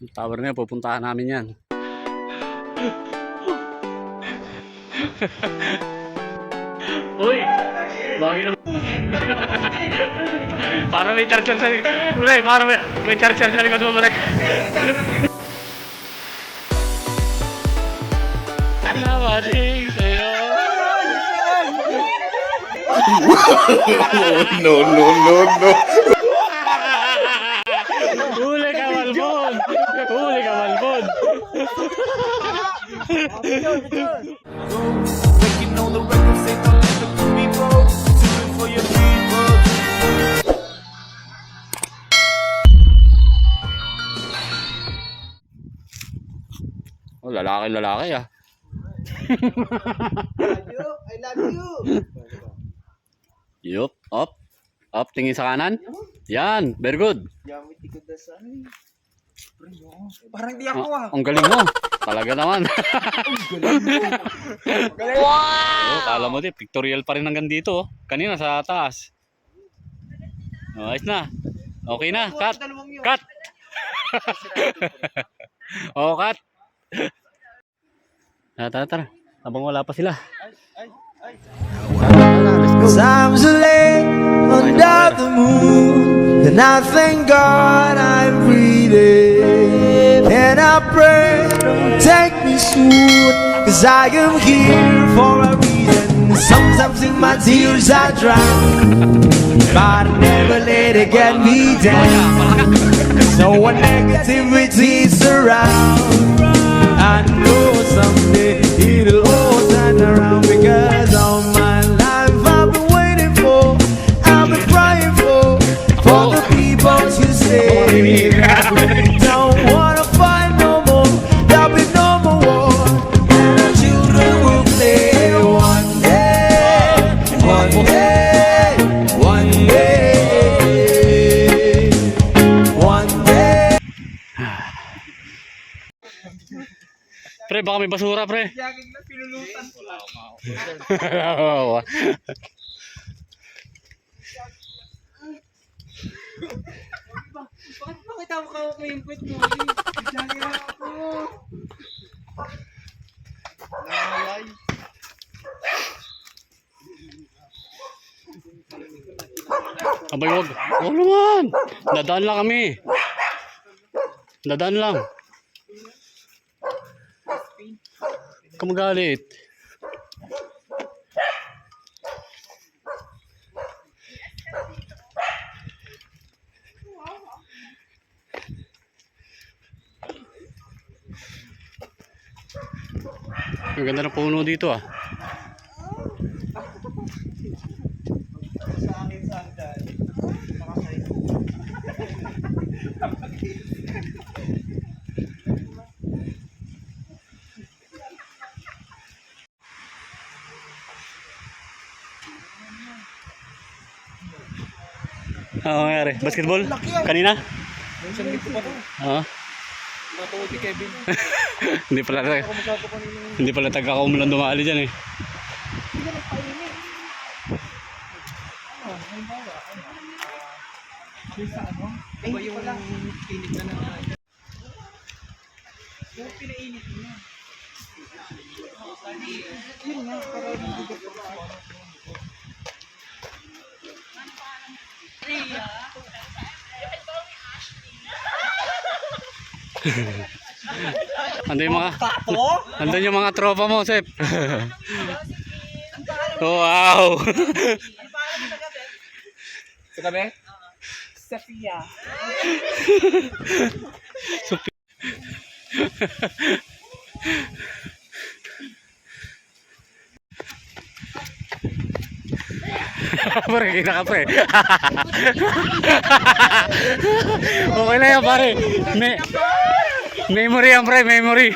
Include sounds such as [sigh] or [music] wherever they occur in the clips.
Yan, pupuntahan namin yan. Uy! Bagay na. para may charge sa likod. Pre, para may, may charge sa likod mo, pre. Namating sa'yo. [laughs] no, no, no, no. Oh, lalaki, lalaki ah. [laughs] I love you. Yup, up. Up, tingin sa kanan. Yan, very good. Yamit ikot na sa eh. Parang di ako ah. Ang galing mo. Talaga naman. [laughs] wow! Oh, kala mo di, pictorial pa rin hanggang dito. oh. Kanina sa taas. Oh, ayos na. Okay na, cut. Cut! [laughs] oh, cut. Tara, tara, tara. Habang wala pa sila. Times are late under the moon, and I thank God I'm breathing. And I pray, don't take me soon, cause I am here for a reason. Sometimes in my tears I drown, but I never let it get me down. So when negativity surround, I know someday it'll all turn around because all Pre, baka may basura, pre. Jaging na pinulutan ko lang. Bakit bakit ako kawak mo yung mo? Jaging na ako. Lalay. Abay, wag. Wag naman. Dadaan lang kami. Dadaan lang. Kamagalit. Ang ganda ng puno dito ah. Nangyari? Basketball? Kanina? Oo. Matuwa si Kevin. Hindi pala kanina. hindi pala dumali eh. Hindi ka? Ah, yung sa ano? Iba yung pinit na naman. Yung pinainit na. Yun nga, para hindi ka Ando yung mga Andun yung mga tropa mo, Sep. wow. Sa gabi? Safia. pare, kita ka pre. okay na yan, pare. Me memory yan, pre, memory.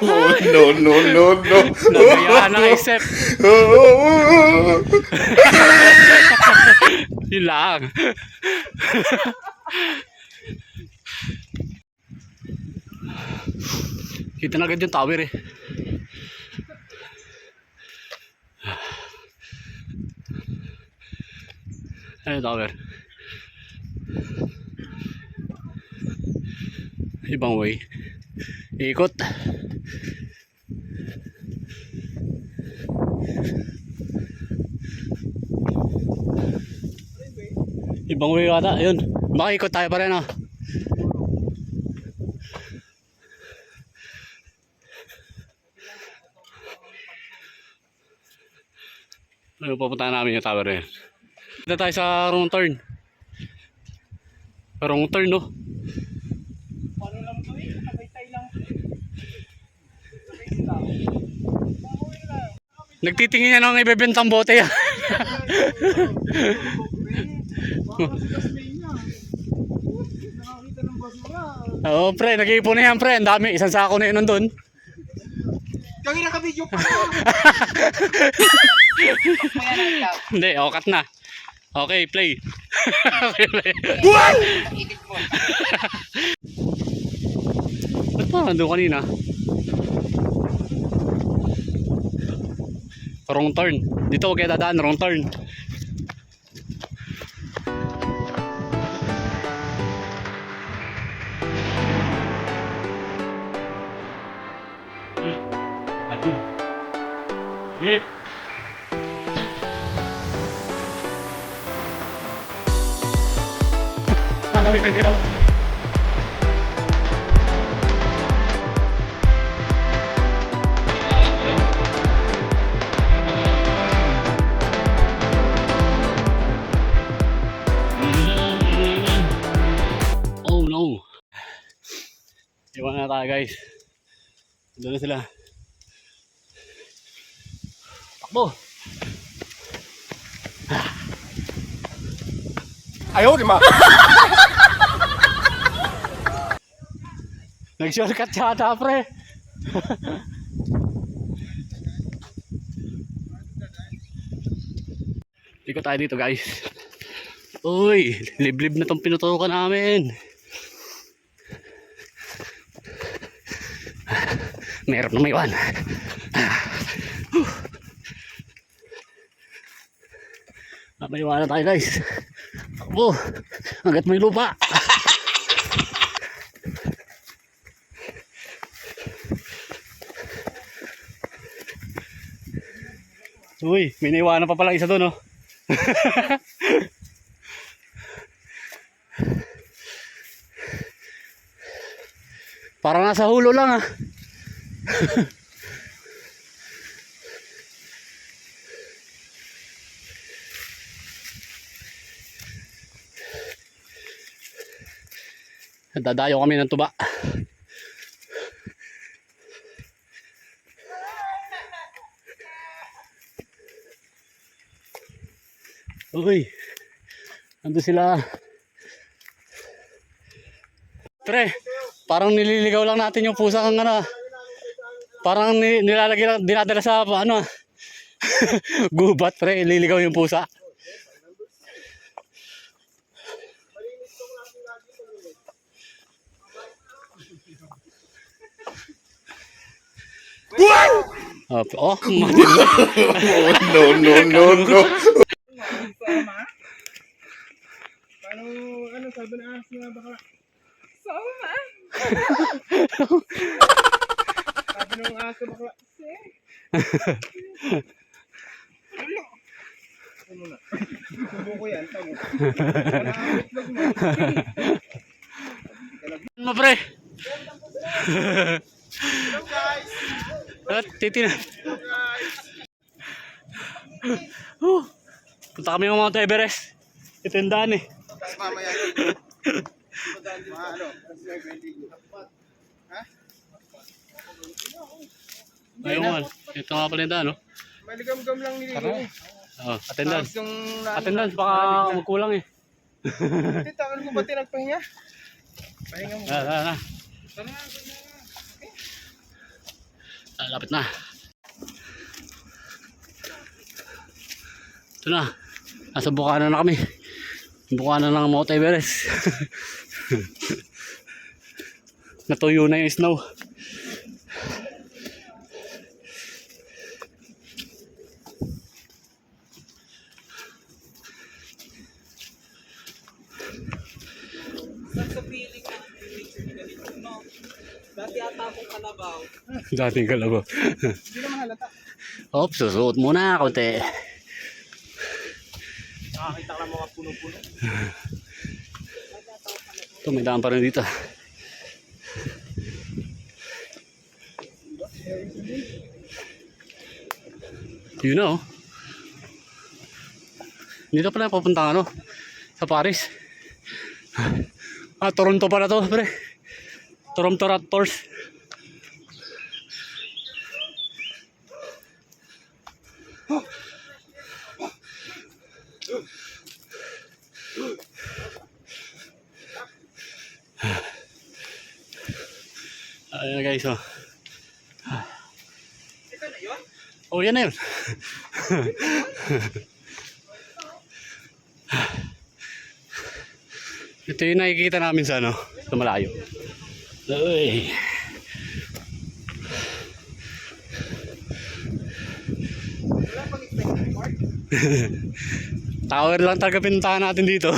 Oh, no, no, no, no. Nagayaan na. Yun lang. Kita na agad yung tower eh. Ano yung tower? Ibang way. Ikot. Ibang way ata. Ayun. Baka ikot tayo pa rin ah. Ano papunta namin yung tower na yun. Dito tayo sa wrong turn. Wrong turn no. Ano lang to eh, nakabay lang. Nagtitingin yan ng ibebentang bote yan. [laughs] Oo pre, nag-iipon na yan pre. Ang dami, isang sako na yun nandun. Kagi naka-video pa. [laughs] Hindi, okay cut na. Okay, play. okay, play. Ba't pa nandun kanina? Wrong turn. Dito huwag kayo dadaan, wrong turn. Aduh. Hip. Na tayo guys. Doon na sila. Takbo. Ayaw, di ma. [laughs] Nag-shortcut yata pre. [laughs] Ikot tayo dito guys. Uy, liblib na tong pinutukan namin. Meron na may iwan. May iwan na tayo guys. Takbo. Hanggat may lupa. Uy, may naiwanan pa pala isa doon, oh. [laughs] Parang nasa hulo lang, ah. [laughs] Dadayo kami ng tuba. Uy, ando sila. Pre, parang nililigaw lang natin yung pusa kang ano. Ah. Parang ni, nilalagay lang, dinadala sa ano. ah. [laughs] Gubat pre, ililigaw yung pusa. Oh, [laughs] oh, Oh, no, no, no, no. Paano, ano, sabi na aso nga bakla? Sama? [laughs] sabi ng aso bakla, se? Ano? Ano na? Subo ko yan, tamo. Mo pre. At titina. Oh, punta kami ng Mount Everest. Ito yung daan eh. Mamaya ano, tapos may 20. Ha? Ayun. Ito nga pala yung daan, no? May ligam-gam lang niligo eh. Oh, attendance. Tapos yung... Attendance, baka magkulang eh. Hindi, tangan ko ba tinagpahinga? Pahinga mo. Ah, ah, ah. Tara, Ah, lapit na. Ito na. Nasa Bukana na kami. Bukana ng Mount Everest. [laughs] Natuyo na yung snow. Akong kalabaw. Dating kalabaw. Hindi naman halata. Op, susuot muna konti. Nakakita ka ng mga puno-puno. Ito, may daan pa rin dito. Na oh. Dito pala papunta ano? Sa Paris. Ah, Toronto pala to, pre. Toronto Raptors. Ayan guys, oh. Ito na yun? Na yun. Ito yung nakikita namin sa ano, sa malayo. Uy. [laughs] Tower lang talaga pinuntahan natin dito.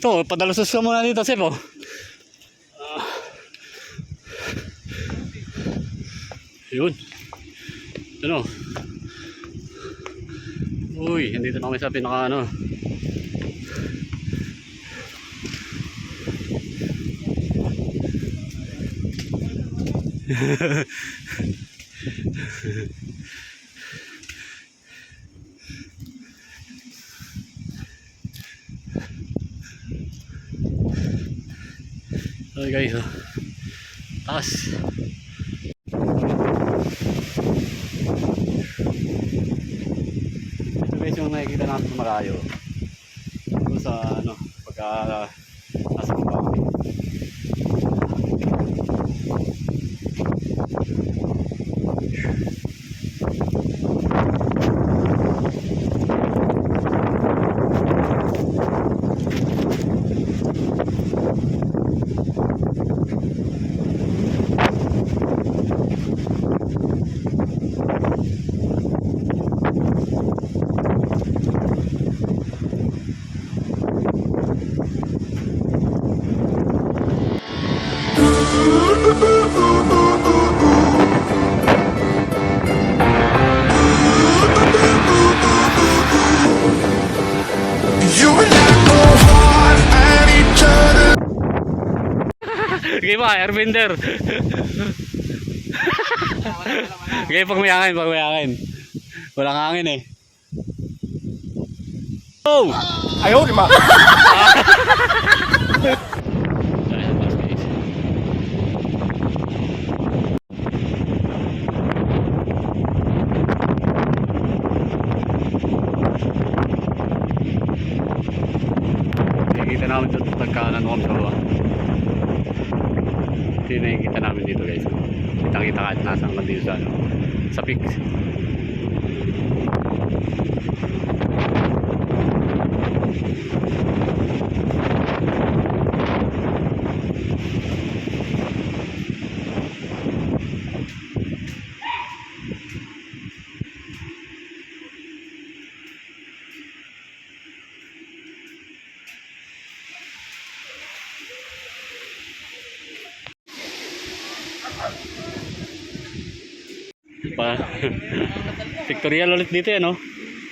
Ito, padalusos ka muna dito, Sep, oh. Yun. Ano? Uy, andito na kami sa pinaka ano. [laughs] Okay guys, oh. Taas. Ito guys yung nakikita natin sa malayo. Ito sa ano, pagka nasa baba kami. You Sige pa, Airbender. Sige, pag may hangin, pag may hangin. Walang hangin eh. Oh! Ayaw, di ma. Ayan, [laughs] bus guys. Nakikita namin dito sa tagkaanan kami sa baba. Ito yung nakikita namin dito guys. Kitang-kita kahit nasaan ka dito sa, ano, sa peaks. Pa [laughs] Pictorial ulit dito yan, no?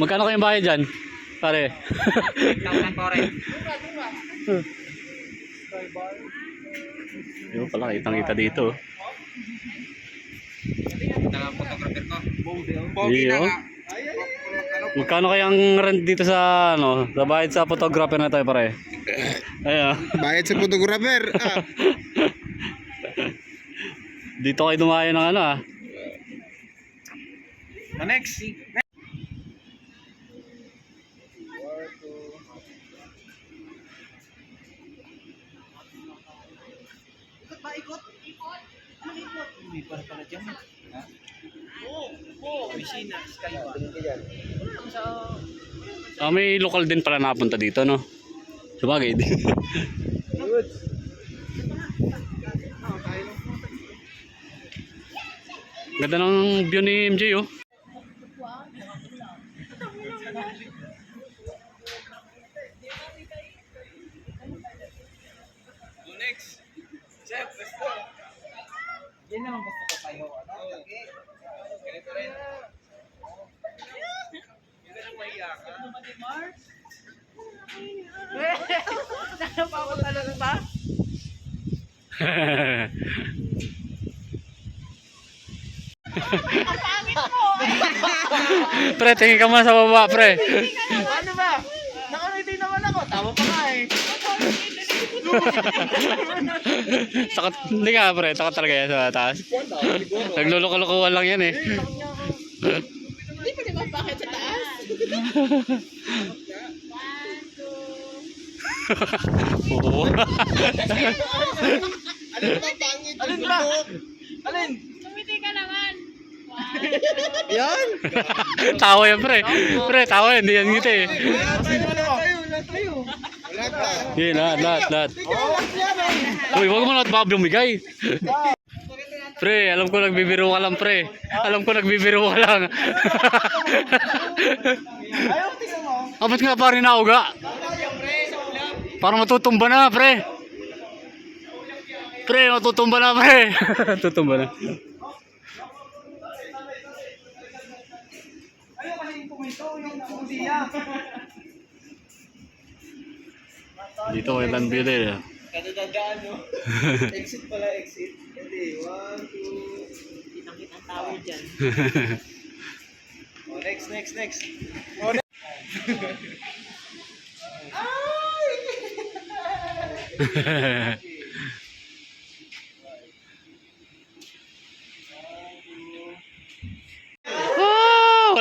Magkano kayong bayad dyan? Pare. Thousand pa rin. [laughs] Yung pala, kitang kita dito. Taga-photographer ko. Iyo. Magkano kayang rent dito sa ano, sa bayad sa photographer na tayo pare? [laughs] Ayun. Bayad sa photographer. Ah. Dito kayo dumayo ng ano ah. The next. May para pala dyan. Opisina, Skyward. Ah, may local din pala napunta dito, no? Sabagay. Ganda ng view ni MJ, oh. Next. Chef, let's go. Yan naman gusto ko kayo. Ano? Okay. Ganito rin. Hindi na mahiya ka. [laughs] pre, tingin ka muna sa baba, pre. Ano ba? Nakangiti naman ako. Tama pa nga eh. [laughs] Takot, hindi nga, pre. Takot talaga yan sa taas. Nagluloko-lokohan lang yan eh. Hindi pa naman bakit sa taas? Oo. [laughs] Alin ba? Alin? Tumiti ka naman. Yan? [laughs] tawa yan, pre. Pre, tawa yan. Hindi yan ngiti. Wala tayo. Wala ka. Sige, lahat, lahat, lahat. Uy, wag mo na baka bumigay. [laughs] Pre, alam ko nagbibiro ka lang, pre. Alam ko nagbibiro ka lang. Ayaw, tingnan mo. Ah, ba't nga pare nauga? Parang matutumba na, pre. Pre, matutumba na, pre. [laughs] Tutumba na. Ayaw kasi yung pumito, yung kusiya. Dito kay Lanbide. Kadadagaan, no? [laughs] exit pala, exit. Hindi, one, two. Kitang-kitang tao dyan. [laughs] Oh, next, next, next. Ah,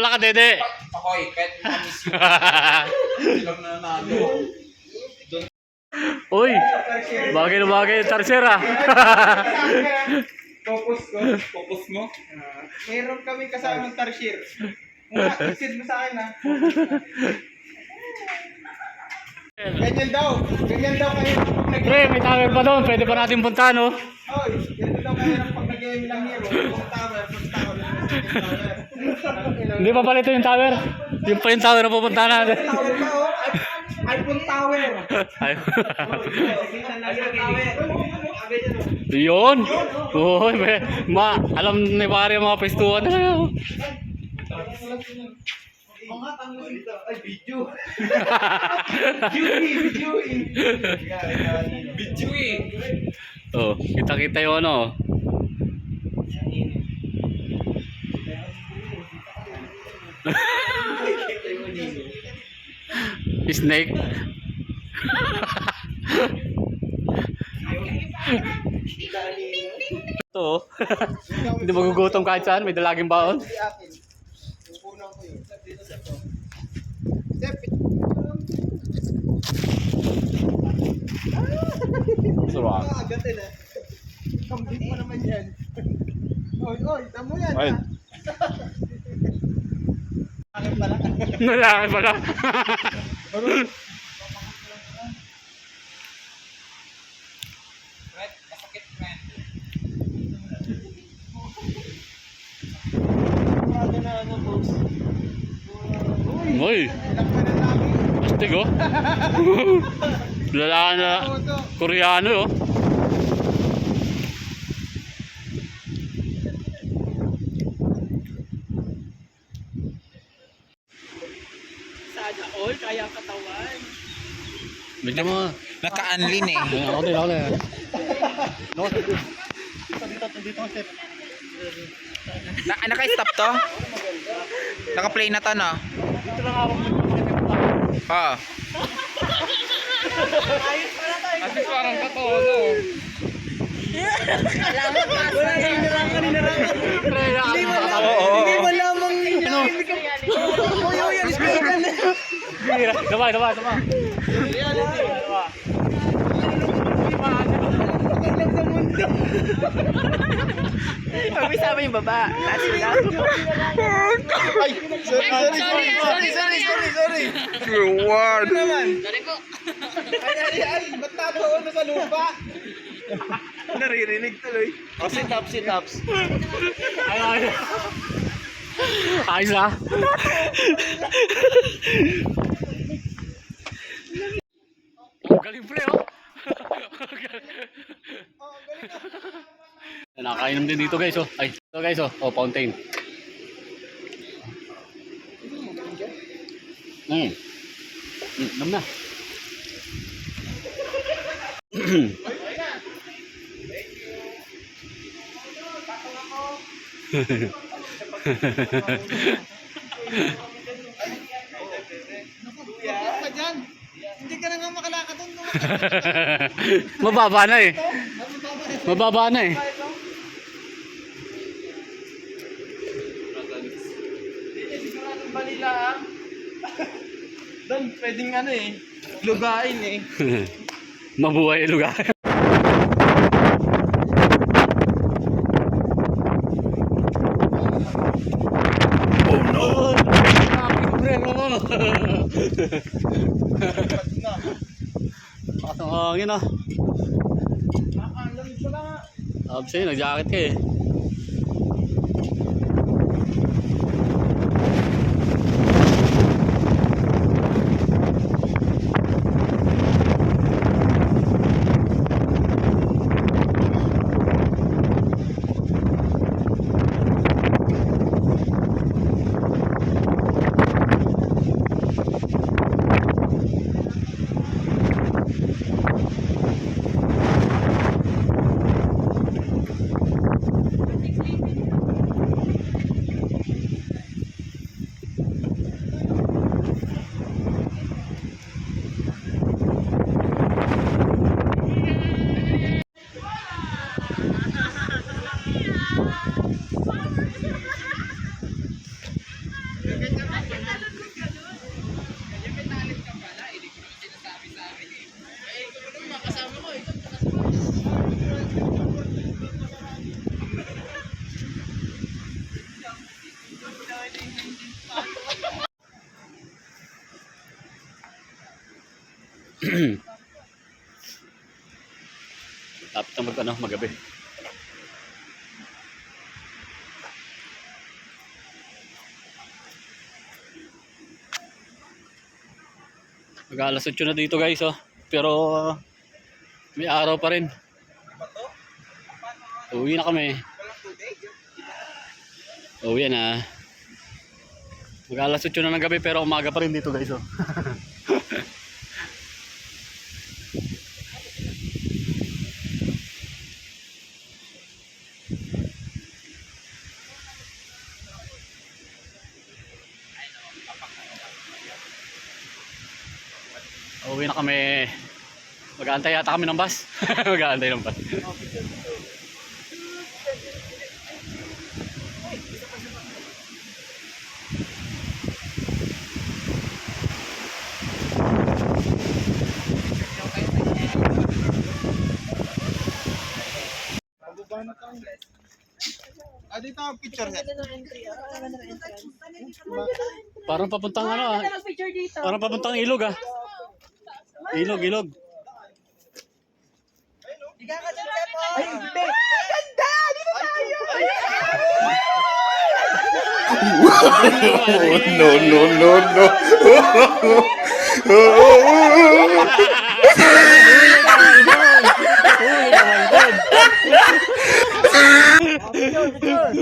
wala ka, dede. Ahoy, pet, miss you. [laughs] Silang na nalo. Uy, bagay na bagay yung tarsera. Focus ko. Focus mo? meron kami kasamang tarsier. Muna, [laughs] exit mo sa akin ha. Ganyan daw. Ganyan daw kayo pag nag Pre, may tower pa doon. Pwede pa natin punta, no? Hoy, ganyan daw kayo pag nag-game lang hero. Tower, first tower. Hindi pa pala ito yung tower. Yung pa yung tower na pupunta natin. Oh. iPhone tower. Tower. Yun. Uy, ma, alam ni pare mga pestuhan na. Mga tango dito. Ay, video. [laughs] Video video eh. Video eh. oh, kita-kita yung ano. [laughs] Snake. [laughs] Ito. oh. Hindi magugutom kahit saan. May dalaging baon. Pupunan ko yun. Dito sa to. Sarap. Ah, agatin eh. Kambing pa naman yan. Oy, oy, tamo yan. Ayun. ah. Akin pala. Nalaki pala. Fred, masakit, Fred. Wala na ano, boss. Uy, astig oh. [laughs] Lalaki na. Koreano oh. Sana all, kaya katawan. Bigyan mo. Naka-unlin eh. Ako din, ako din. Na, naka-stop to? Naka-play na to, no? Dito lang ako. Oo. Kasi parang katono. Wala na hinarang ka, hinarang ka. Hindi mo lang, hindi mo lamang hinarang ka. Uy, uy, alis ka ka na. Damay, damay, damay. Pagkaklang sa mundo. Pag-isama yung baba. Na. Ay, sorry, sorry, sorry, sorry, sorry, sorry, sorry. Reward. Ano naman? Ay, ay, ay, ba't natoon na sa lupa? Naririnig tuloy. Oh, sit up, sit ups. Ayun. Ayos ah. Ang Galing pre oh. Nakakainom din dito guys oh. Ay, ito guys oh. Oh, fountain. Hmm. Hmm, inom na. ka [clears throat] [laughs] Hindi ka na nga makalakad doon. [laughs] Mababa na eh. Mababa na eh. Manila ah. Doon, pwedeng ano eh. Lugain eh. [laughs] Mabuhay ang lugar. oh no! Hangin ah. Lang ah. Sabi sa'yo, nag-jacket ka eh. [clears throat] Tapos na mag, ano, magabi. Mag-alas 8 na dito guys oh. Pero may araw pa rin. Uwi na kami. Uwi na. Mag-alas 8 na ng gabi pero umaga pa rin dito guys oh. [laughs] Uwi na kami. Mag-aantay yata kami ng bus. [laughs] Mag-aantay ng bus. Ah, dito ang picture head. Parang papuntang ano ah. Parang papuntang ilog ah. Ilog, ilog. Ay, hindi. no, no, no, no.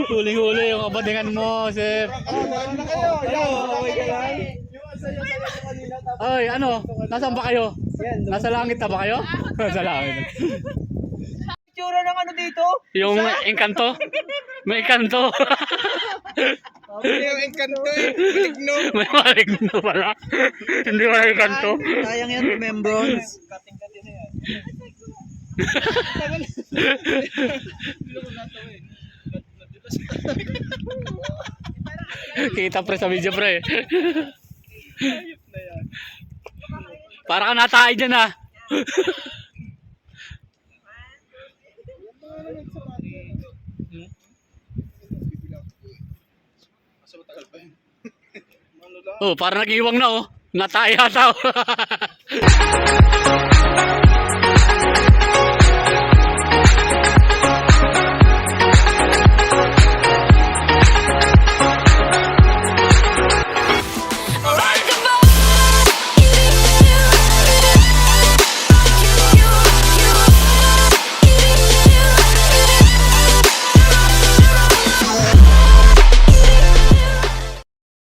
Huli-huli yung kabadingan mo, Sir. Ano na kayo? Yan, Ay, ano? Nasaan ba kayo? Nasa langit na ba kayo? [laughs] Nasa langit. [laughs] Picture ng ano dito? Yung engkanto? [laughs] May engkanto. Sabi yung engkanto eh. Maligno. May maligno pala. Hindi wala engkanto. Sayang yan, remembrance. Kating-kating na yan. Kita pre sa video pre. Para ka natay dyan ah. Oh, para nag-iwang na oh. Natay yata oh. [laughs]